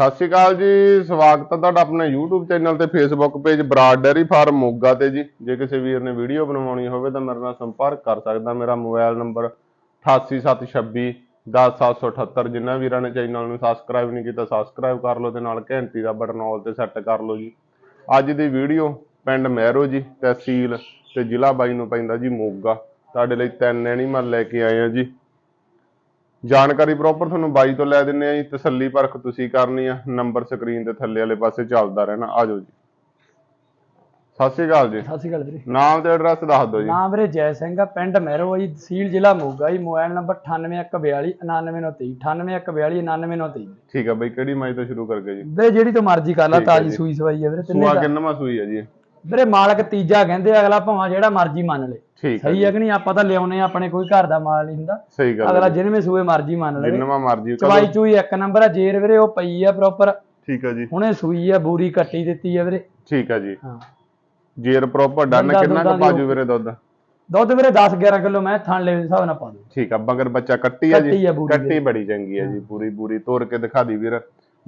ਸਤਿ ਸ਼੍ਰੀ ਅਕਾਲ ਜੀ, ਸਵਾਗਤ ਹੈ ਤੁਹਾਡਾ ਆਪਣੇ YouTube ਚੈਨਲ ਤੇ Facebook page Brar dairy farm Moga ਤੇ ਜੀ। ਜੇ ਕਿਸੇ ਵੀਰ ਨੇ ਵੀਡੀਓ ਬਣਵਾਉਣੀ ਹੋਵੇ ਤਾਂ ਮੇਰੇ ਨਾਲ ਸੰਪਰਕ ਕਰ ਸਕਦਾ। ਮੇਰਾ ਮੋਬਾਈਲ ਨੰਬਰ 88726 10778 ਜਿਨ੍ਹਾਂ ਵੀਰਾਂ ਨੇ ਚੈਨਲ ਨੂੰ ਸਬਸਕ੍ਰਾਈਬ ਨਹੀਂ ਕੀਤਾ ਸਬਸਕ੍ਰਾਈਬ ਕਰ ਲਓ ਤੇ ਨਾਲ ਘੰਟੀ ਦਾ ਬਟਨ ਆਲ ਤੇ ਸੈੱਟ ਕਰ ਲਓ ਜੀ। ਅੱਜ ਦੀ ਵੀਡੀਓ ਪਿੰਡ ਮਹਿਰੋ ਜੀ, ਤਹਿਸੀਲ ਤੇ ਜ਼ਿਲ੍ਹਾ ਬਾਈ ਨੂੰ ਪੈਂਦਾ ਜੀ ਮੋਗਾ। ਤੁਹਾਡੇ ਲਈ ਤਿੰਨ ਐਨੀਮਲ ਲੈ ਕੇ ਆਏ ਆ ਜੀ। ਜਾਣਕਾਰੀ ਪ੍ਰੋਪਰ ਤੁਹਾਨੂੰ ਬਾਈ ਤੋਂ ਲੈ ਦਿੰਨੇ ਆ ਜੀ ਤਸੱਲੀ ਪਰਖ ਤੁਸੀਂ ਕਰਨੀ ਆ ਨੰਬਰ ਸਕਰੀਨ ਦੇ ਥੱਲੇ ਵਾਲੇ ਪਾਸੇ ਚੱਲਦਾ ਰਹਿਣਾ ਆ ਜਾਓ ਜੀ। ਸਤਿ ਸ਼੍ਰੀ ਅਕਾਲ ਜੀ। ਸਤਿ ਸ਼੍ਰੀ ਅਕਾਲ ਵੀਰੇ। ਨਾਮ ਤੇ ਐਡਰੈਸ ਦੱਸ ਦਿਓ ਜੀ। ਨਾਮ ਵੀਰੇ ਜੈ ਸਿੰਘ ਆ ਪਿੰਡ ਮਹਿਰੋ ਜੀ ਤਹਿਸੀਲ ਜ਼ਿਲ੍ਹਾ ਮੋਗਾ ਜੀ ਮੋਬਾਈਲ ਨੰਬਰ 9814 99923 9814 99923 ਠੀਕ ਆ ਬਈ ਕਿਹੜੀ ਮਾਈ ਤੋਂ ਸ਼ੁਰੂ ਕਰਕੇ ਜੀ? ਵੀਰੇ ਜਿਹੜੀ ਤੋਂ ਮਰਜ਼ੀ ਕਰ ਲਾ ਤਾਜੀ। ਸੂਈ ਸਵਾਈ ਆ ਵੀਰੇ ਤਿੰਨੇ ਸੂਆ। ਕਿੰਨਵਾਂ ਸੂਈ ਆ ਜੀ? ਵੀਰੇ ਮਾਲਕ ਤੀਜਾ ਕਹਿੰਦੇ ਅਗਲਾ ਭਾਵੇਂ ਜਿਹੜਾ ਮਰਜ਼ੀ ਮੰਨ ਲੇ। ਠੀਕ ਸਹੀ ਹੈ ਕਿ ਨਹੀਂ? ਆਪਾਂ ਤਾਂ ਲਿਆਉਨੇ ਆਪਣੇ ਕੋਈ ਘਰ ਦਾ ਮਾਲ ਨਹੀਂ ਹੁੰਦਾ। ਸਹੀ ਗੱਲ ਅਗਲਾ ਜਿਹਨੇ ਸੂਏ ਮਰਜ਼ੀ ਮੰਨ ਲਵੇ। ਜਿੰਨਵਾਂ ਮਰਜ਼ੀ ਚਵਾਈ ਚੂਈ ਇੱਕ ਨੰਬਰ ਆ ਜੇਰ ਵੀਰੇ ਉਹ ਪਈ ਆ ਪ੍ਰੋਪਰ ਠੀਕ ਆ ਜੀ। ਹੁਣੇ ਸੂਈ ਆ ਬੂਰੀ ਕੱਟੀ ਦਿੱਤੀ ਆ ਵੀਰੇ। ਠੀਕ ਆ ਜੀ। ਹਾਂ। ਜੇਰ ਪ੍ਰੋਪਰ ਡਨ ਕਿੰਨਾ ਕੁ ਪਾਜੂ ਵੀਰੇ ਦੁੱਧ? ਦੁੱਧ ਵੀਰੇ 10 11 ਕਿਲੋ ਮੈਂ ਥਣ ਲੈ ਹਿਸਾਬ ਨਾਲ ਪਾ ਦੂੰ। ਠੀਕ ਆ ਮਗਰ ਬੱਚਾ ਕੱਟੀ ਆ ਜੀ। ਕੱਟੀ ਬੜੀ ਚੰਗੀ ਆ ਜੀ ਪੂਰੀ ਪੂਰੀ ਤੋੜ ਕੇ ਦਿਖਾ ਦੀ ਵੀਰ।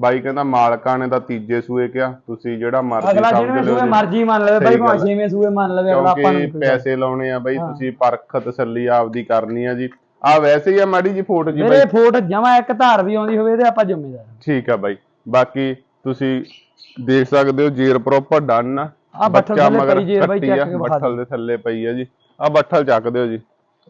ਬਾਈ ਕਹਿੰਦਾ ਮਾਲਕਾਂ ਨੇ ਤਾਂ ਤੀਜੇ ਸੂਏ ਕਿਹਾ ਤੁਸੀਂ ਜਿਹੜਾ ਮਰਜ਼ੀ ਅਗਲਾ ਸਮਝ ਲਿਓ ਸੂਏ ਜੀ। ਮਰਜ਼ੀ ਮੰਨ ਲਵੇ ਬਾਈ ਭਾਵੇਂ। ਛੇਵੇਂ ਸੂਏ ਮੰਨ ਲਵੇ ਅਗਲਾ ਆਪਾਂ ਕਿਉਂਕਿ ਨੂੰ ਪੈਸੇ ਲਾਉਣੇ ਆ ਬਾਈ। ਤੁਸੀਂ ਪਰਖ ਤਸੱਲੀ ਆਪਦੀ ਕਰਨੀ ਆ ਜੀ। ਆ ਵੈਸੇ ਹੀ ਆ ਮਾੜੀ ਜੀ ਫੋਟ ਜੀ ਮੇਰੇ ਫੋਟ ਜਮਾ ਇੱਕ ਧਾਰ ਵੀ ਆਉਂਦੀ ਹੋਵੇ ਤੇ ਆਪਾਂ ਜ਼ਿੰਮੇਦਾਰ ਠੀਕ ਆ ਬਾਈ। ਬਾਕੀ ਤੁਸੀਂ ਦੇਖ ਸਕਦੇ ਹੋ ਜੇਰ ਪ੍ਰੋਪਰ ਡਨ ਆ। ਆ ਬੱਠਲ ਬੱਚਾ ਥੱਲੇ ਮਗਰ ਪਈ ਜੇਰ ਬਾਈ ਕੱਟੀ ਚੱਕ ਕੇ ਵਿਖਾ ਬੱਠਲ ਦੇ। ਥੱਲੇ ਪਈ ਆ ਜੀ। ਆ ਬੱਠਲ ਚੱਕ ਦਿਓ ਜੀ।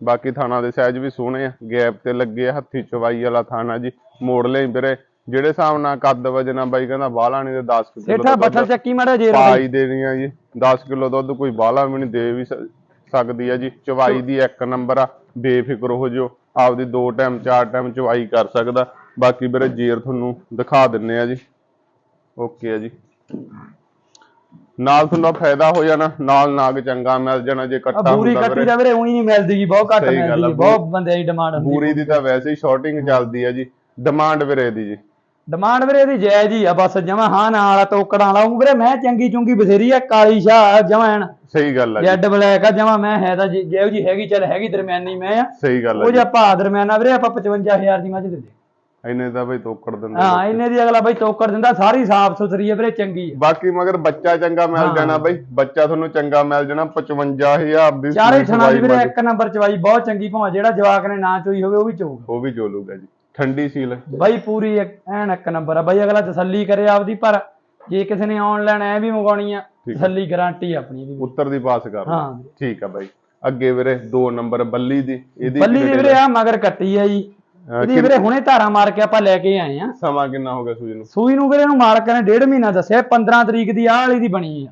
ਬਾਕੀ ਥਾਣਾ ਦੇ ਸਾਈਜ਼ ਵੀ ਸੋਹਣੇ ਆ। ਗੈਪ ਤੇ ਲੱਗੇ ਆ ਹੱਥੀ ਚਵਾਈ ਵਾਲਾ ਥਾਣਾ ਜੀ। ਮੋੜ ਲਈ ਵੀਰੇ। ਜਿਹੜੇ ਹਿਸਾਬ ਨਾਲ ਕੱਦ ਵਜਣਾ ਬਾਈ ਕਹਿੰਦਾ ਬਾਹਲਾ ਨਹੀਂ ਤੇ 10 ਕਿਲੋ ਸੇਠਾ ਬੱਠਲ ਚੱਕੀ ਮਾੜਾ ਬਾਈ ਪਾਈ ਦੇਣੀ ਆ ਜੀ। 10 ਕਿਲੋ ਦੁੱਧ ਕੋਈ ਬਾਹਲਾ ਵੀ ਨਹੀਂ ਦੇ ਵੀ ਸਕਦੀ ਆ ਜੀ। ਚਵਾਈ ਦੀ ਇੱਕ ਨੰਬਰ ਆ। ਬੇਫਿਕਰ ਹੋ ਜਿਓ। ਆਪਦੀ ਦੋ ਟਾਈਮ ਚਾਰ ਟਾਈਮ ਚਵਾਈ ਕਰ ਸਕਦਾ। ਬਾਕੀ ਵੀਰੇ ਜੇਰ ਤੁਹਾਨੂੰ ਦਿਖਾ ਦਿੰਨੇ ਆ ਜੀ। ਓਕੇ ਆ ਜੀ। ਨਾਲ ਤੁਹਾਨੂੰ ਫਾਇਦਾ ਹੋ ਜਾਣਾ। ਨਾਲ ਨਾਗ ਚੰਗਾ ਮਿਲ ਜਾਣਾ ਜੇ ਆ ਬੂਰੀ ਹੁੰਦਾ ਕੱਟੀ ਵੀਰੇ। ਦਾ ਵੀਰੇ ਉਹੀ ਨਹੀਂ ਮਿਲਦੀ ਜੀ। ਬਹੁਤ ਘੱਟ ਮਿਲਦੀ ਆ, ਜੀ। ਬਹੁਤ ਬੰਦੇ ਦੀ ਡਿਮਾਂਡ ਹੁੰਦੀ ਬੂਰੀ ਦੀ ਤਾਂ ਵੈਸੇ ਹੀ ਸ਼ਾਰਟਿੰਗ ਚੱਲਦੀ ਆ ਜੀ। ਡਿਮਾਂਡ ਵੀਰੇ ਦੀ ਜੀ। ਡਿਮਾਂਡ ਵੀਰੇ ਇਹਦੀ ਜਾਇਜ਼ ਹੀ ਆ ਬਸ ਜਮਾ ਹਾਂ ਨਾਲ ਵਾਲਾ ਤੋਕੜਾਂ ਵਾਲਾ। ਉਹ ਵੀਰੇ ਮੈਂ ਚੰਗੀ ਚੁੰਗੀ ਬਥੇਰੀ ਆ ਕਾਲੀ ਸ਼ਾਹ ਜਮਾ ਐਨ। ਸਹੀ ਗੱਲ ਆ ਜੀ। ਜੈਡ ਬਲੈਕ ਆ ਜਮਾ ਮੈਂ ਹੈ ਤਾਂ ਜੀ- ਜਿਹੋ ਜੀ ਹੈਗੀ ਚੱਲ ਹੈਗੀ ਦਰਮਿਆਨੀ ਮੈਂ ਆ। ਸਹੀ ਗੱਲ ਆ ਉਹ ਜੀ। ਜੇ ਭਾ ਦਰਮਿਆਨਾ ਵੀਰੇ ਆਪਾਂ 55000 ਦੀ ਮੱਝ ਦੇ ਦੇ। ਇਹਨੇ ਤਾਂ ਬਈ ਤੋਕੜ ਦਿੰਦੇ ਹਾਂ ਇਹਨੇ ਦੀ ਅਗਲਾ ਬਾਈ ਤੋਕੜ ਦਿੰਦਾ ਸਾਰੀ ਸਾਫ਼ ਸੁਥਰੀ ਹੈ ਵੀਰੇ ਚੰਗੀ ਆ। ਬਾਕੀ ਮਗਰ ਬੱਚਾ ਚੰਗਾ ਮਿਲ। ਜਾਣਾ ਬਈ। ਬੱਚਾ ਤੁਹਾਨੂੰ ਚੰਗਾ ਮਿਲ ਜਾਣਾ 55000 ਦੀ ਚਾਰੇ ਥਣਾ ਦੀ ਵੀਰੇ ਇੱਕ ਨੰਬਰ ਚਵਾਈ ਬਹੁਤ ਚੰਗੀ ਭਾਵੇਂ ਜਿਹੜਾ ਜਵਾਕ ਨੇ ਨਾ ਚੋਈ ਹੋਵੇ ਉਹ ਵੀ ਚੋਊਗਾ। ਉਹ ਵੀ ਜੋਲੂਗਾ ਜੀ। ਠੰਡੀ ਸੀਲ ਬਾਈ ਪੂਰੀ ਇੱਕ- ਐਨ ਇੱਕ ਨੰਬਰ ਆ। ਬਾਈ ਅਗਲਾ ਤਸੱਲੀ ਕਰੇ ਆਪਦੀ ਪਰ ਜੇ ਕਿਸੇ ਨੇ ਆਨਲਾਈਨ ਐ ਵੀ ਮੰਗਾਉਣੀ ਆ। ਤਸੱਲੀ ਗਾਰੰਟੀ ਆਪਣੀ ਵੀ। ਉੱਤਰ ਦੀ ਪਾਸ ਕਰ। ਹਾਂ ਠੀਕ ਆ ਬਾਈ। ਅੱਗੇ ਵੀਰੇ 2 ਨੰਬਰ ਬੱਲੀ ਦੀ। ਇਹਦੀ ਬੱਲੀ ਦੀ ਵੀਰੇ ਆ ਮਗਰ ਕੱਟੀ ਆ ਜੀ। ਇਹਦੀ ਵੀਰੇ ਹੁਣੇ ਧਾਰਾ ਮਾਰ ਕੇ ਆਪਾਂ ਲੈ ਕੇ ਆਏ ਆ। ਸਮਾਂ ਕਿੰਨਾ ਹੋ ਗਿਆ ਸੂਈ ਨੂੰ? ਸੂਈ ਨੂੰ ਵੀਰੇ ਨੂੰ ਮਾਲਕ ਨੇ ਡੇਢ ਮਹੀਨਾ ਦੱਸਿਆ 15 ਤਰੀਕ ਦੀ ਆਹ ਵਾਲੀ ਦੀ ਬਣੀ ਆ।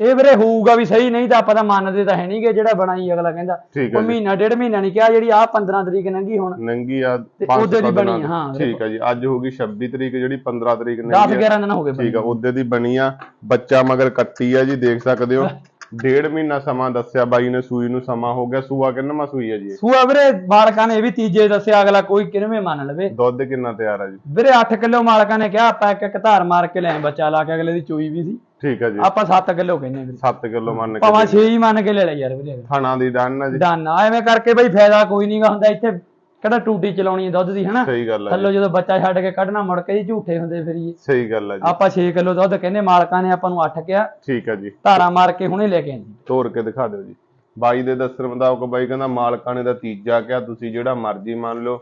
ਇਹ ਵੀਰੇ ਹੋਊਗਾ ਵੀ ਸਹੀ ਨਹੀਂ ਤਾਂ ਆਪਾਂ ਤਾਂ ਮੰਨਦੇ ਤਾਂ ਹੈ ਨਹੀਂਗੇ ਜਿਹੜਾ ਬਣਾਈ ਅਗਲਾ ਕਹਿੰਦਾ। ਠੀਕ ਆ ਜੀ। ਮਹੀਨਾ ਡੇਢ ਮਹੀਨਾ ਨਹੀਂ ਕਿਹਾ ਜਿਹੜੀ ਆਹ 15 ਤਰੀਕ ਲੰਗੀ ਹੁਣ। ਨੰਗੀ ਆ ਤੇ ਪੰਜ ਉਹਦੇ ਦੀ ਸੱਤ ਬਣੀ ਆ, ਦਿਨਾਂ ਹਾਂ, ਦੀ। ਠੀਕ ਆ ਜੀ ਅੱਜ ਹੋ ਗਈ 26 ਤਰੀਕ ਜਿਹੜੀ 15 ਤਰੀਕ 10 ਨੰਗੀ ਆ। 11 ਦਿਨ ਹੋ ਗਏ ਠੀਕ ਆ ਉਹਦੇ ਦੀ ਬਣੀ ਆ। ਬੱਚਾ ਮਗਰ ਕੱਟੀ ਆ ਜੀ ਦੇਖ ਸਕਦੇ ਹੋ। ਡੇਢ ਮਹੀਨਾ ਸਮਾਂ ਦੱਸਿਆ ਬਾਈ ਨੇ ਸੂਈ ਨੂੰ ਸਮਾਂ ਹੋ ਗਿਆ। ਸੂਆ ਕਿੰਨਵਾਂ ਸੂਈ ਆ ਜੀ ਇਹ? ਸੂਆ ਵੀਰੇ ਮਾਲਕਾਂ ਨੇ ਇਹ ਵੀ ਤੀਜੇ ਦੱਸਿਆ ਅਗਲਾ ਕੋਈ ਕਿਨਵੇਂ ਮੰਨ ਲਵੇ। ਦੁੱਧ ਕਿੰਨਾ ਤਿਆਰ ਆ ਜੀ? ਵੀਰੇ 8 ਕਿਲੋ ਮਾਲਕਾਂ ਨੇ ਕਿਹਾ ਆਪਾਂ ਇੱਕ ਇੱਕ ਧਾਰ ਮਾਰ ਕੇ ਲੈ ਬੱਚਾ ਲਾ ਕੇ ਅਗਲੇ ਦੀ ਚੋਈ ਵੀ ਸੀ। ਠੀਕ ਆ ਜੀ। ਆਪਾਂ 7 ਕਿਲੋ ਕਹਿੰਦੇ ਵੀਰੇ। 7 ਕਿਲੋ ਮੰਨ ਕੇ ਭਾਵੇਂ 6 ਹੀ ਮੰਨ ਕੇ ਲੈ ਲੈ ਯਾਰ ਵੀਰੇ। ਥਾਣਾ ਦੀ ਡਨ ਆ ਜੀ। ਡਨ ਆ ਐਵੇਂ ਕਰਕੇ ਬਈ ਫਾਇਦਾ ਕੋਈ ਨਹੀਂਗਾ ਹੁੰਦਾ ਇੱਥੇ ਕਿਹੜਾ ਟੂਟੀ ਚਲਾਉਣੀ ਹੈ ਦੁੱਧ ਦੀ ਹਨਾ? ਸਹੀ ਗੱਲ ਆ ਜੀ। ਥੱਲੋਂ ਜਦੋਂ ਬੱਚਾ ਛੱਡ ਕੇ ਕੱਢਣਾ ਮੁੜ ਕੇ ਜੀ ਝੂਠੇ ਹੁੰਦੇ ਫਿਰੀਏ ਸਹੀ ਗੱਲ ਆ ਜੀ। ਆਪਾਂ 6 ਕਿਲੋ ਦੁੱਧ ਕਹਿੰਦੇ ਮਾਲਕਾਂ ਨੇ ਆਪਾਂ ਨੂੰ 8 ਕਿਹਾ। ਠੀਕ ਆ ਜੀ। ਧਾਰਾ ਮਾਰ ਕੇ ਹੁਣੇ ਲੈ ਕੇ ਆਏ। ਤੋੜ ਕੇ ਦਿਖਾ ਦਿਓ ਜੀ। ਬਾਈ ਦੇ ਦੱਸਣ ਮੁਤਾਬਕ ਬਾਈ ਕਹਿੰਦਾ ਮਾਲਕਾਂ ਨੇ ਦਾ ਤੀਜਾ ਕਿਹਾ ਤੁਸੀਂ ਜਿਹੜਾ ਮਰਜ਼ੀ ਮੰਨ ਲਓ।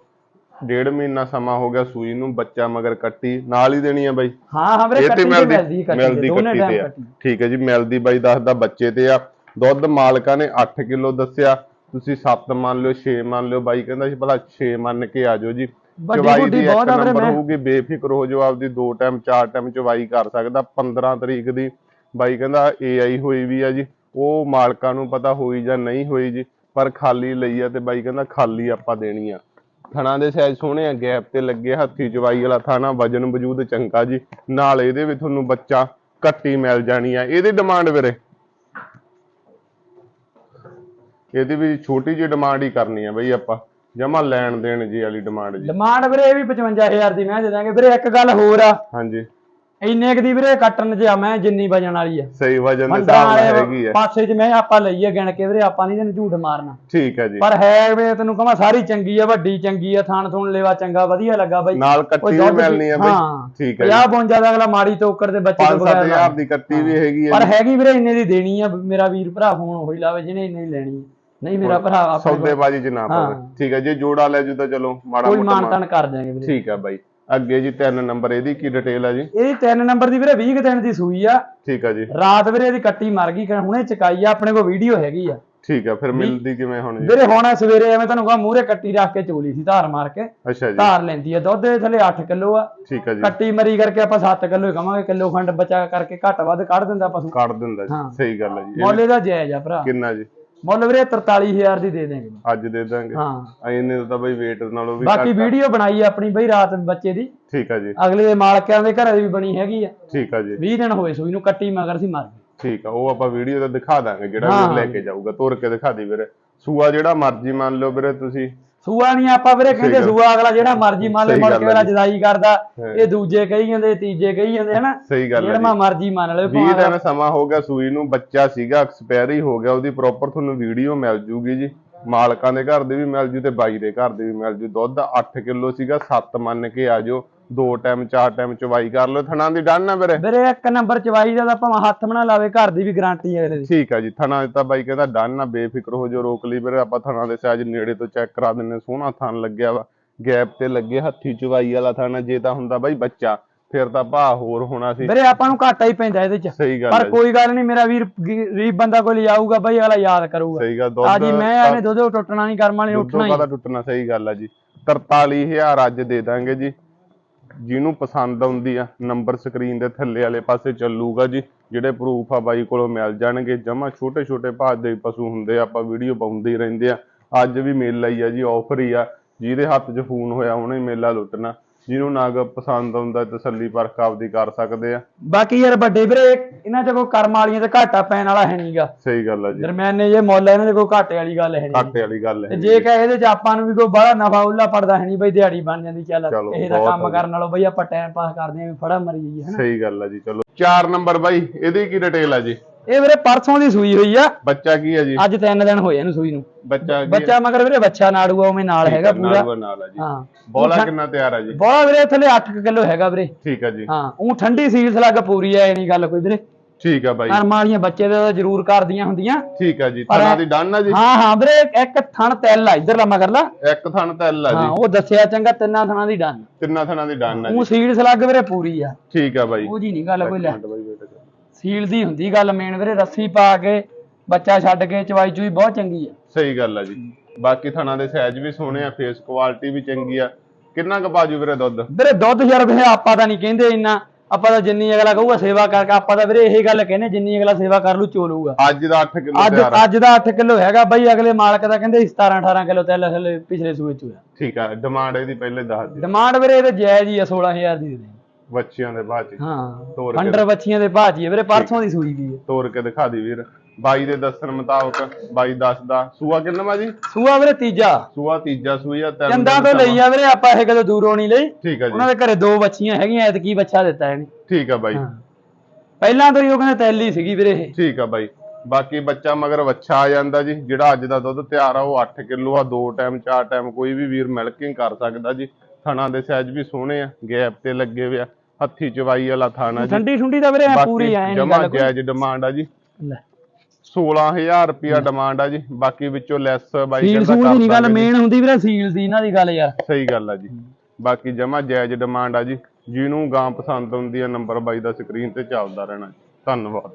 ਡੇਢ ਮਹੀਨਾ ਸਮਾਂ ਹੋ ਗਿਆ ਸੂਈ ਨੂੰ ਬੱਚਾ ਮਗਰ ਕੱਟੀ ਨਾਲ ਹੀ ਦੇਣੀ ਆ ਬਾਈ। ਹਾਂ ਹਾਂ ਵੀਰੇ ਕੱਟੀ ਤੇ ਮਿਲਦੀ ਮਿਲਦੀ ਕੱਟੀ ਦੋਨੇ ਟਾਈਮ ਕੱਟੀ। ਠੀਕ ਹੈ ਜੀ ਮਿਲਦੀ ਬਾਈ ਦੱਸਦਾ ਬੱਚੇ ਤੇ ਆ। ਦੁੱਧ ਮਾਲਕਾਂ ਨੇ 8 ਕਿਲੋ ਦੱਸਿਆ। ਤੁਸੀਂ 7 ਮੰਨ ਲਿਓ 6 ਮੰਨ ਲਿਓ ਬਾਈ ਕਹਿੰਦਾ ਸੀ ਭਲਾ 6 ਮੰਨ ਕੇ ਆ ਜਾਓ ਜੀ। ਵੱਡੀ ਚਵਾਈ ਦੀ ਬਹੁਤ ਨੰਬਰ ਮੈਂ। ਹੋਊਗੀ ਬੇਫਿਕਰ ਹੋ ਜਾਓ ਆਪਦੀ ਦੋ ਟਾਈਮ ਚਾਰ ਟਾਈਮ ਚਵਾਈ ਕਰ ਸਕਦਾ 15 ਤਰੀਕ ਦੀ। ਬਾਈ ਕਹਿੰਦਾ ਏਆਈ ਹੋਈ ਵੀ ਆ ਜੀ। ਉਹ ਮਾਲਕਾਂ ਨੂੰ ਪਤਾ ਹੋਈ ਜਾਂ ਨਹੀਂ ਹੋਈ ਜੀ ਪਰ ਖਾਲੀ ਲਈ ਆ ਤੇ ਬਾਈ ਕਹਿੰਦਾ ਖਾਲੀ ਆਪਾਂ ਦੇਣੀ ਆ। ਥਣਾ ਦੇ ਸਾਈਜ਼ ਸੋਹਣੇ ਆ ਗੈਪ ਤੇ ਲੱਗੇ ਹੱਥੀ ਚਵਾਈ ਵਾਲਾ ਥਾਣਾ ਵਜਨ ਵਜੂਦ ਚੰਗਾ ਜੀ। ਨਾਲ ਇਹਦੇ ਵੀ ਤੁਹਾਨੂੰ ਬੱਚਾ ਕੱਟੀ ਮਿਲ ਜਾਣੀ ਆ। ਇਹਦੀ ਡਿਮਾਂਡ ਵੀਰੇ? ਇਹਦੀ ਵੀ ਛੋਟੀ ਜਿਹੀ ਡਿਮਾਂਡ ਹੀ ਕਰਨੀ ਆ ਬਈ ਆਪਾਂ। ਜਮਾ ਲੈਣ ਦੇਣ ਜੀ ਵਾਲੀ ਡਿਮਾਂਡ ਜੀ। ਡਿਮਾਂਡ ਵੀਰੇ ਇਹ ਵੀ 55000 ਦੀ ਮੈਂ ਦੇ ਦਾਂਗੇ। ਵੀਰੇ ਇੱਕ ਗੱਲ ਹੋਰ ਆ। ਹਾਂਜੀ। ਇੰਨੇ ਕੁ ਦੀ ਵੀਰੇ ਕੱਟਣ 'ਚ ਆ ਮੈਂ ਜਿੰਨੀ ਵਜਣ ਵਾਲੀ ਆ। ਸਹੀ ਵਜਨ ਦੇ ਹਿਸਾਬ ਨਾਲ ਹੈਗੀ ਆ। ਪਾਸੇ 'ਚ ਮੈਂ ਆਪਾਂ ਲਈ ਆ ਗਿਣ ਕੇ ਵੀਰੇ ਆਪਾਂ ਨਹੀਂ ਤੈਨੂੰ ਝੂਠ ਮਾਰਨਾ। ਠੀਕ ਹੈ ਜੀ। ਪਰ ਹੈ ਵੇ ਤੈਨੂੰ ਕਹਾਂ ਸਾਰੀ ਚੰਗੀ ਆ ਵੱਡੀ ਚੰਗੀ ਆ ਥਾਣ ਥੂਣ ਲੈਵਾ ਚੰਗਾ ਵਧੀਆ ਲੱਗਾ ਬਾਈ। ਨਾਲ ਕੱਟੀ ਵੀ ਮਿਲਣੀ ਆ ਬਈ। ਹਾਂ ਠੀਕ ਹੈ ਜੀ। 50 52 ਦਾ ਅਗਲਾ ਮਾੜੀ ਟੋਕਰ ਦੇ ਬੱਚੇ ਤੋਂ ਬਗੈਰ 5-7000 ਦੀ ਕੱਟੀ ਵੀ ਹੈਗੀ ਪਰ ਹੈ ਹੈਗੀ ਵੀਰੇ ਇੰਨੇ ਦੀ ਦੇਣੀ ਆ। ਮੇਰਾ ਵੀਰ ਭਰਾ ਫੋਨ ਉਹੀ ਲਾਵੇ ਜਿਹਨੇ ਇੰਨੇ ਦੀ ਲੈਣੀ ਆ। ਨਹੀਂ ਮੇਰਾ ਭਰਾ ਸੌਦੇਬਾਜੀ ਚ ਨਾ ਪਵੇ। ਹਾਂ। ਠੀਕ ਹੈ ਜੇ ਜੋੜਾ ਲੈ ਜੂ ਤਾਂ ਚਲੋ ਮਾੜਾ ਕੋਈ ਮੋਟਾ ਮਾਨ ਤਾਨ ਕਰ ਦਿਆਂਗੇ ਵੀਰੇ। ਠੀਕ ਹੈ ਬਾਈ। ਅੱਗੇ ਜੀ ਤਿੰਨ ਨੰਬਰ ਇਹਦੀ ਕੀ ਡਿਟੇਲ ਆ ਜੀ? ਇਹ ਤਿੰਨ ਨੰਬਰ ਦੀ ਵੀਰੇ 20 ਕੁ ਦਿਨ ਦੀ ਸੂਈ ਆ। ਠੀਕ ਆ ਜੀ। ਰਾਤ ਵੀਰੇ ਇਹਦੀ ਕੱਟੀ ਮਰ ਗਈ ਹੁਣੇ ਚਕਾਈ ਆ ਆਪਣੇ ਕੋਲ ਵੀਡੀਓ ਹੈਗੀ ਆ। ਠੀਕ ਆ ਫਿਰ ਮਿਲਦੀ ਕਿਵੇਂ ਹੁਣ ਜੀ? ਵੀਰੇ ਹੁਣ ਸਵੇਰੇ ਐਵੇਂ ਤੁਹਾਨੂੰ ਕਹਾਂ ਮੂਹਰੇ ਕੱਟੀ ਰੱਖ ਕੇ ਚੋਲੀ ਸੀ ਧਾਰ ਮਾਰ ਕੇ। ਅੱਛਾ ਜੀ। ਧਾਰ ਲੈਂਦੀ ਆ ਦੁੱਧ ਦੇ ਥੱਲੇ 8 ਕਿਲੋ ਆ। ਠੀਕ ਆ ਜੀ। ਕੱਟੀ ਮਰੀ ਕਰਕੇ ਆਪਾਂ 7 ਕਿਲੋ ਹੀ ਕਵਾਂਗੇ ਕਿਲੋ ਖੰਡ ਬਚਾ ਕਰਕੇ ਘੱਟ ਵੱਧ ਕੱਢ ਦਿੰਦਾ ਪਸ਼ੂ। ਕੱਢ ਦਿੰਦਾ ਜੀ। ਸਹੀ ਗੱਲ ਹੈ ਜੀ। ਮੁੱਲ ਇਹਦਾ ਜਾਇਜ਼ ਆ ਭਰਾ। ਕਿੰਨਾ ਜੀ? ਮੁੱਲ ਵੀਰੇ 43000 ਦੀ ਦੇ ਦੇਂਗੇ ਅੱਜ ਦੇ ਦਾਂਗੇ। ਹਾਂ। ਆ ਇਹਨੇ ਤਾਂ ਬਈ weight ਨਾਲੋਂ ਵੀ ਬਾਕੀ। ਵੀਡੀਓ ਬਣਾਈ ਆ ਆਪਣੀ ਬਈ ਰਾਤ ਬੱਚੇ ਦੀ। ਠੀਕ ਆ ਜੀ। ਅਗਲੇ ਦੇ ਮਾਲਕਾਂ ਦੇ ਘਰੇ ਵੀ ਬਣੀ ਹੈਗੀ ਆ। ਠੀਕ ਆ ਜੀ। 20 ਦਿਨ ਹੋਏ ਸੂਈ ਨੂੰ ਕੱਟੀ ਮਗਰ ਸੀ ਮਰ ਗਈ ਠੀਕ ਆ ਉਹ ਆਪਾਂ ਵੀਡੀਓ ਤੇ ਦਿਖਾ ਦਾਂਗੇ ਜਿਹੜਾ। ਵੀ ਲੈ ਕੇ ਜਾਊਗਾ। ਤੁਰ ਕੇ ਦਿਖਾ ਦੀ ਵੀਰੇ। ਸੂਆ ਜਿਹੜਾ ਮਰਜ਼ੀ ਮੰਨ ਲਓ ਵੀਰੇ ਤੁਸੀਂ। ਸੂਆ ਨਹੀਂ ਆਪਾਂ ਵੀਰੇ ਕਹਿੰਦੇ। ਸੂਆ ਅਗਲਾ ਜਿਹੜਾ ਮਰਜ਼ੀ ਮੰਨ ਲੈ ਮੁੜ ਕੇ ਵੇਲਾ। ਜਦਾਈ ਕਰਦਾ। ਇਹ ਦੂਜੇ ਕਹੀ ਜਾਂਦੇ ਤੀਜੇ ਕਹੀ ਜਾਂਦੇ ਹਨਾ ਸਹੀ ਗੱਲ ਹੈ ਜਿਹੜਾ ਮਰਜ਼ੀ ਮੰਨ ਲਵੇ 20 ਦਿਨ ਸਮਾਂ ਹੋ ਗਿਆ ਸੂਈ ਨੂੰ ਬੱਚਾ ਸੀਗਾ ਐਕਸਪਾਇਰੀ ਹੋ ਗਿਆ ਉਹਦੀ ਪ੍ਰੋਪਰ ਤੁਹਾਨੂੰ ਵੀਡੀਓ ਮਿਲ ਜੂਗੀ ਜੀ ਮਾਲਕਾਂ ਦੇ ਘਰ ਦੇ ਵੀ ਮਿਲ ਜੂ ਤੇ ਬਾਈ ਦੇ ਘਰ ਦੇ ਵੀ ਮਿਲ ਜੂ ਦੁੱਧ 8 ਕਿਲੋ ਸੀਗਾ 7 ਮੰਨ ਕੇ ਆ ਜਾਓ ਦੋ ਟਾਈਮ ਚਾਰ ਟਾਈਮ ਚਵਾਈ ਕਰ ਲਓ ਥਣਾ ਦੀ ਡਨ ਨਾ ਵੀਰੇ। ਵੀਰੇ ਇੱਕ ਨੰਬਰ ਚਵਾਈ ਦਾ ਤਾਂ ਭਾਵੇਂ ਹੱਥ ਬਣਾ ਲਾਵੇ ਘਰ ਦੀ ਵੀ ਗਾਰੰਟੀ ਹੈ ਇਹਦੇ ਦੀ। ਠੀਕ ਆ ਜੀ ਥਣਾ ਦਿੱਤਾ ਬਾਈ ਕਹਿੰਦਾ ਡਨ ਨਾ ਬੇਫਿਕਰ ਹੋ ਜਾਓ ਰੋਕ ਲਈ ਵੀਰੇ ਆਪਾਂ ਥਣਾ ਦੇ ਸਾਈਜ਼ ਨੇੜੇ ਤੋਂ ਚੈੱਕ ਕਰਾ ਦਿੰਨੇ ਸੋਹਣਾ ਥਣ ਲੱਗਿਆ ਵਾ। ਗੈਪ ਤੇ ਲੱਗੇ ਹੱਥੀ ਚਵਾਈ ਵਾਲਾ ਥਣ ਜੇ ਤਾਂ ਹੁੰਦਾ ਬਾਈ ਬੱਚਾ ਫਿਰ ਤਾਂ ਭਾ ਹੋਰ ਹੋਣਾ ਸੀ। ਵੀਰੇ ਆਪਾਂ ਨੂੰ ਘਾਟਾ ਹੀ ਪੈਂਦਾ ਇਹਦੇ ਚ। ਸਹੀ ਗੱਲ ਪਰ ਜੀ। ਕੋਈ ਗੱਲ ਨਹੀਂ ਮੇਰਾ ਵੀਰ ਗਰੀਬ ਬੰਦਾ ਕੋਈ ਲਿਆਊਗਾ ਬਈ ਅਗਲਾ ਯਾਦ ਕਰੂਗਾ। ਸਹੀ ਗੱਲ ਆ ਦੁੱਧ ਜੀ ਮੈਂ ਇਹਨੇ ਦੁੱਧ ਟੁੱਟਣਾ ਨਹੀਂ ਕਰਮ ਵਾਲੇ ਉੱਠਣਾ ਦੁੱਧੋਂ ਹੀ ਕਾਹਦਾ ਟੁੱਟਣਾ ਸਹੀ ਗੱਲ ਆ ਜੀ। 43000 ਅੱਜ ਦੇ ਦਾਂਗੇ ਜੀ। ਜਿਹਨੂੰ ਪਸੰਦ ਆਉਂਦੀ ਆ ਨੰਬਰ ਸਕਰੀਨ ਦੇ ਥੱਲੇ ਵਾਲੇ ਪਾਸੇ ਚੱਲੂਗਾ ਜੀ, ਜਿਹੜੇ ਪ੍ਰੂਫ ਆ ਬਾਈ ਕੋਲੋਂ ਮਿਲ ਜਾਣਗੇ। ਜਮਾ ਛੋਟੇ ਛੋਟੇ ਭਾਅ ਦੇ ਪਸ਼ੂ ਹੁੰਦੇ ਆ, ਆਪਾਂ ਵੀਡੀਓ ਪਾਉਂਦੇ ਹੀ ਰਹਿੰਦੇ ਆ। ਅੱਜ ਵੀ ਮੇਲਾ ਹੀ ਆ ਜੀ ਆਫਰ ਹੀ ਆ। ਜਿਹਦੇ ਹੱਥ 'ਚ ਫੋਨ ਹੋਇਆ, ਉਹਨੇ ਮੇਲਾ ਲੁੱਟਣਾ। ਜਿਹਨੂੰ ਨਾਗ ਪਸੰਦ ਆਉਂਦਾ ਤਸੱਲੀ ਪਰਖ ਆਪਦੀ ਕਰ ਸਕਦੇ ਆ। ਬਾਕੀ ਯਾਰ ਵੱਡੇ ਵੀਰੇ ਇਹਨਾਂ ਚ ਕੋਈ ਕਰਮ ਵਾਲੀਆਂ ਤੇ ਘਾਟਾ ਪੈਣ ਵਾਲਾ ਹੈ ਨਹੀਂਗਾ ਸਹੀ ਗੱਲ ਆ ਜੀ। ਦਰਮਿਆਨੇ ਜੇ ਮੁੱਲ ਇਹਨਾਂ ਦੇ ਕੋਈ ਘਾਟੇ ਵਾਲੀ ਗੱਲ ਹੈ ਨਹੀਂ ਘਾਟੇ ਵਾਲੀ ਗੱਲ ਹੈ ਜੇ ਕਹੇ ਇਹਦੇ ਚ ਆਪਾਂ ਨੂੰ ਵੀ ਕੋਈ ਬੜਾ ਨਫਾ ਉੱਲਾ ਪੜਦਾ ਹੈ ਨਹੀਂ ਬਈ ਦਿਹਾੜੀ ਬਣ ਜਾਂਦੀ ਚੱਲ ਚਲੋ, ਇਹ ਦਾ ਬਹੁਤ ਕੰਮ। ਕਰਨ ਨਾਲੋਂ ਬਈ ਆਪਾਂ ਟਾਈਮ ਪਾਸ ਕਰਦੇ ਆਂ ਫੜਾ ਮਰੀ ਜਾਈਏ ਸਹੀ ਗੱਲ ਆ ਜੀ ਚਲੋ। 4 ਨੰਬਰ ਬਾਈ ਇਹਦੀ ਕੀ ਡਿਟੇਲ ਆ ਜੀ? ਇਹ ਵੀਰੇ ਪਰਸੋਂ ਦੀ ਸੂਈ ਹੋਈ ਆ। ਬੱਚਾ ਕੀ ਆ ਜੀ? ਅੱਜ ਤਿੰਨ ਦਿਨ ਹੋਏ ਇਹਨੂੰ ਸੂਈ ਨੂੰ। ਬੱਚਾ ਕੀ ਆ? ਬੱਚਾ ਮਗਰ ਵੀਰੇ ਬੱਚਾ ਨਾੜੂਆ ਉਵੇਂ ਨਾਲ ਹੈਗਾ ਪੂਰਾ। ਨਾਲੂਆ ਨਾਲ ਆ ਜੀ। ਹਾਂ। ਬੋਲਾ ਕਿੰਨਾ ਤਿਆਰ ਆ ਜੀ? ਬੋਲਾ ਵੀਰੇ ਥੱਲੇ 8 ਕਿਲੋ ਹੈਗਾ ਵੀਰੇ। ਠੀਕ ਆ ਜੀ। ਹਾਂ ਉਹ ਠੰਡੀ ਸੀਲ ਸਲੱਗ ਪੂਰੀ ਐ ਨਹੀਂ ਗੱਲ ਕੋਈ ਵੀਰੇ। ਠੀਕ ਆ ਬਾਈ। ਕਰਮ ਵਾਲੀਆਂ ਬੱਚੇ ਦੇ ਜ਼ਰੂਰ ਕਰਦੀਆਂ ਹੁੰਦੀਆਂ। ਠੀਕ ਆ ਜੀ ਥਣਾ ਦੀ ਡਨ ਆ ਜੀ? ਹਾਂ ਹਾਂ ਵੀਰੇ ਇੱਕ ਥਣ ਤੈਲ ਆ ਇਧਰਲਾ ਮਗਰਲਾ। ਇੱਕ ਥਣ ਤੈਲ ਆ ਹਾਂ ਜੀ ਉਹ ਦੱਸਿਆ ਚੰਗਾ ਤਿੰਨਾਂ ਥਣਾਂ ਦੀ ਡਨ। ਤਿੰਨਾਂ ਥਣਾਂ ਦੀ ਡਨ ਆ ਜੀ। ਉਹ ਸੀਲ ਸਲੱਗ ਵੀਰੇ ਪੂਰੀ ਆ। ਠੀਕ ਆ ਬਾਈ। ਉਹ ਜੀ ਨਹੀਂ ਗੱਲ ਕੋਈ ਲੈ ਮਿੰਟ ਬਾਈ wait ਕਰੋ। ਸੀਲ ਦੀ ਹੁੰਦੀ ਗੱਲ ਮੇਨ ਵੀਰੇ ਰੱਸੀ ਪਾ ਕੇ ਬੱਚਾ ਛੱਡ ਕੇ ਚਵਾਈ ਚੂਈ ਬਹੁਤ ਚੰਗੀ ਆ। ਸਹੀ ਗੱਲ ਆ ਜੀ। ਬਾਕੀ ਥਣਾਂ ਦੇ ਸਾਈਜ਼ ਵੀ ਸੋਹਣੇ ਆ ਫੇਸ ਕੁਆਲਿਟੀ ਵੀ ਚੰਗੀ ਆ। ਕਿੰਨਾ ਕੁ ਬਾਜੂ ਵੀਰੇ ਦੁੱਧ? ਵੀਰੇ ਦੁੱਧ ਯਾਰ ਵੀਰੇ ਆਪਾਂ ਤਾਂ ਨਹੀਂ ਕਹਿੰਦੇ ਇੰਨਾ। ਆਪਾਂ ਤਾਂ ਜਿੰਨੀ ਅਗਲਾ ਕਹੂਗਾ ਸੇਵਾ ਕਰਕੇ ਆਪਾਂ ਤਾਂ ਵੀਰੇ ਇਹ ਗੱਲ ਕਹਿੰਦੇ ਜਿੰਨੀ ਅਗਲਾ ਸੇਵਾ ਕਰ ਲੂ ਚੋਲੂਗਾ ਅੱਜ ਦਾ 8 ਕਿਲੋ ਅੱਜ ਅੱਜ ਦਾ 8 ਕਿਲੋ ਹੈਗਾ ਬਈ ਅਗਲੇ ਮਾਲਕ ਦਾ ਕਹਿੰਦੇ 17 18 ਕਿਲੋ ਹਲੇ ਪਿਛਲੇ ਸੂਏ ਚ ਹੋਇਆ ਠੀਕ ਆ ਡਿਮਾਂਡ ਇਹਦੀ ਪਹਿਲੇ ਦੱਸ ਦਿਓ। ਡਿਮਾਂਡ ਵੀਰੇ ਇਹਦੇ ਜਾਇਜ਼ ਹੀ ਆ 16000 ਦੀ ਦੇ ਦੇ ਬੱਚਿਆਂ ਦੇ ਬਾਅਦ ਚ। ਹਾਂ ਤੋਰ ਕੇ ਅੰਡਰ ਬੱਚੀਆਂ ਦੇ ਭਾਜੀ ਵੀਰੇ ਪਰਸੋਂ ਦੀ ਸੂਈ ਵੀ ਹੈ ਤੋੜ ਕੇ ਦਿਖਾ ਦੀ ਵੀਰ। ਬਾਈ ਦੇ ਦੱਸਣ ਮੁਤਾਬਕ ਬਾਈ ਦੱਸਦਾ। ਸੂਆ ਕਿੰਨਾ ਵਾ ਜੀ? ਸੂਆ ਵੀਰੇ ਤੀਜਾ। ਸੂਆ ਤੀਜਾ ਸੂਈ ਆ ਤਿੰਨ ਚੰਦਾ ਤੋਂ। ਲਈ ਆ ਵੀਰੇ ਆਪਾਂ ਇਹ ਕਦੇ ਦੂਰੋਂ ਨਹੀਂ ਲਈ। ਠੀਕ ਆ ਜੀ। ਉਹਨਾਂ ਦੇ ਘਰੇ ਦੋ ਬੱਚੀਆਂ ਹੈਗੀਆਂ ਐਤਕੀ ਬੱਚਾ ਦਿੱਤਾ ਇਹਨੇ। ਠੀਕ ਆ ਬਾਈ। ਹਾਂ। ਪਹਿਲਾਂ ਤੋਂ ਹੀ ਉਹ ਕਹਿੰਦੇ ਤੈਲੀ ਸੀਗੀ ਵੀਰੇ ਇਹ। ਠੀਕ ਆ ਬਾਈ। ਬਾਕੀ ਬੱਚਾ ਮਗਰ ਵੱਛਾ ਆ ਜਾਂਦਾ ਜੀ। ਜਿਹੜਾ ਅੱਜ ਦਾ ਦੁੱਧ ਤਿਆਰ ਆ ਉਹ 8 ਕਿਲੋ ਆ ਦੋ ਟਾਈਮ ਚਾਰ ਟਾਈਮ ਕੋਈ ਵੀ ਵੀਰ ਮਿਲਕਿੰਗ ਕਰ ਸਕਦਾ ਜੀ। ਥਣਾ ਦੇ ਸਾਈਜ਼ ਵੀ ਸੋਹਣੇ ਆ ਗੈਪ ਤੇ ਲੱਗੇ ਹੋਏ ਆ। ਹੱਥੀ ਚਵਾਈ ਵਾਲਾ ਥਾਣਾ ਜੀ। ਠੰਡੀ ਠੁੰਡੀ ਤਾਂ ਵੀਰੇ ਐਂ ਪੂਰੀ ਬਾਕੀ ਨਹੀਂ ਜਮਾ ਗੱਲ ਕੋਈ ਜਾਇਜ਼ ਡਿਮਾਂਡ ਆ ਜੀ। ਲੈ। 16000 ਰੁਪਿਆ ਡਿਮਾਂਡ ਆ ਜੀ। ਬਾਕੀ ਵਿੱਚੋਂ ਲੈਸ ਬਾਈ ਸੀਲ ਸੂਲ ਦੀ ਨਹੀਂ ਗੱਲ। ਮੇਨ ਹੁੰਦੀ ਵੀਰੇ ਸੀਲ ਦੀ ਇਹਨਾਂ ਦੀ ਗੱਲ ਯਾਰ। ਸਹੀ ਗੱਲ ਆ ਜੀ। ਬਾਕੀ ਜਮਾ ਜਾਇਜ਼ ਡਿਮਾਂਡ ਆ ਜੀ। ਜਿਹਨੂੰ ਗਾਂ ਪਸੰਦ ਆਉਂਦੀ ਆ ਨੰਬਰ ਬਾਈ ਦਾ ਸਕਰੀਨ ਤੇ ਚੱਲਦਾ ਰਹਿਣਾ। ਧੰਨਵਾਦ।